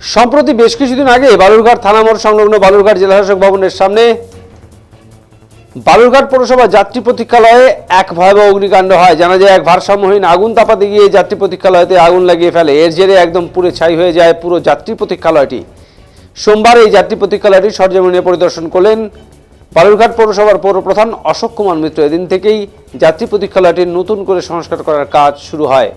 সম্প্রতি বেশ কিছুদিন আগে বালুরঘাট থানা মোড় সংলগ্ন বালুরঘাট জেলাশাসক ভবনের সামনে বালুরঘাট পৌরসভা যাত্রী প্রতীক্ষালয়ে এক ভয়াবহ অগ্নিকাণ্ড হয়। জানা যায়, এক ভারসাম্যহীন আগুন তাপাতে গিয়ে যাত্রী প্রতীক্ষালয়তে আগুন লাগিয়ে ফেলে। এর জেরে একদম পুরে ছাই হয়ে যায় পুরো যাত্রী প্রতীক্ষালয়টি। সোমবার এই যাত্রী প্রতীক্ষালয়টি সরজমিনে পরিদর্শন করলেন বালুরঘাট পৌরসভার পৌরপ্রধান অশোক কুমার মিত্র। এদিন থেকেই যাত্রী প্রতীক্ষালয়টির নতুন করে সংস্কার করার কাজ শুরু হয়।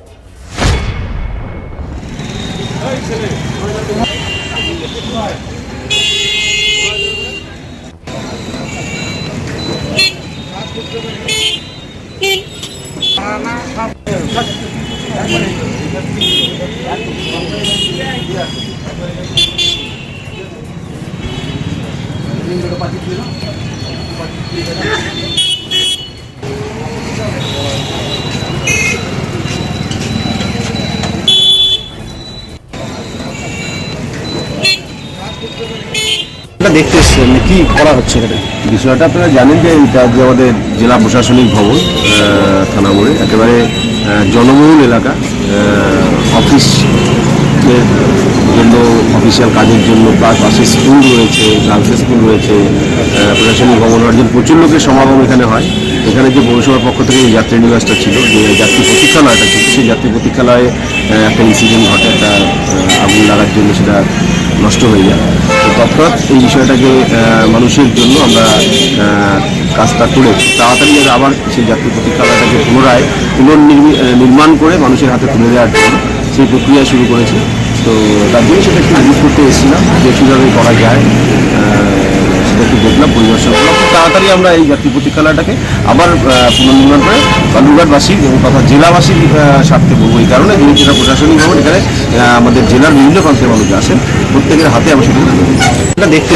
পাঠিয়ে দিল পাঠিয়ে এটা দেখতে এসছেন কি করা হচ্ছে এখানে। বিষয়টা আপনারা জানেন যে এটা যে আমাদের জেলা প্রশাসনিক ভবন থানা মোড়ে। একেবারে জনবহুল এলাকা। অফিস জন্য, অফিসিয়াল কাজের জন্য প্লাস পাশে স্কুল রয়েছে, গার্লস স্কুল রয়েছে প্রশাসনিক ভবন জন্য প্রচুর লোকের সমাগম এখানে হয়। এখানে যে পৌরসভার পক্ষ থেকে এই যাত্রী নিবাসটা ছিল, যে যাত্রী প্রতীক্ষালয়টা ছিল, সেই যাত্রী প্রতীক্ষালয়ে একটা ইনসিডেন্ট ঘটে, একটা আগুন লাগার জন্য সেটা নষ্ট হয়ে যায়। তৎক্ষণাৎ এই বিষয়টাকে মানুষের জন্য আমরা কাজটা করে তাড়াতাড়ি যাতে আবার সেই জাতীয় প্রতীক্ষালয়টাকে পুনরায় পুনর্নির্মাণ নির্মাণ করে মানুষের হাতে তুলে দেওয়ার জন্য সেই প্রক্রিয়া শুরু করেছে। তো তার জন্য সেটা একটু করতে এসেছিলাম যে কীভাবে করা যায় আহ, সেটা একটু দেখলাম পরিদর্শন করলাম। খুব তাড়াতাড়ি আমরা এই জাতীয় প্রতীক্ষালয়টাকে আবার পুনর্নির্মাণ করে বালুরঘাটবাসী এবং তথা জেলাবাসীর স্বার্থে বলব এই কারণে। এই জেলা প্রশাসনিক ভবন, এখানে আমাদের জেলার বিভিন্ন প্রান্তের মানুষ আসেন। প্রত্যেকের হাতে আমরা সেটা দেখতে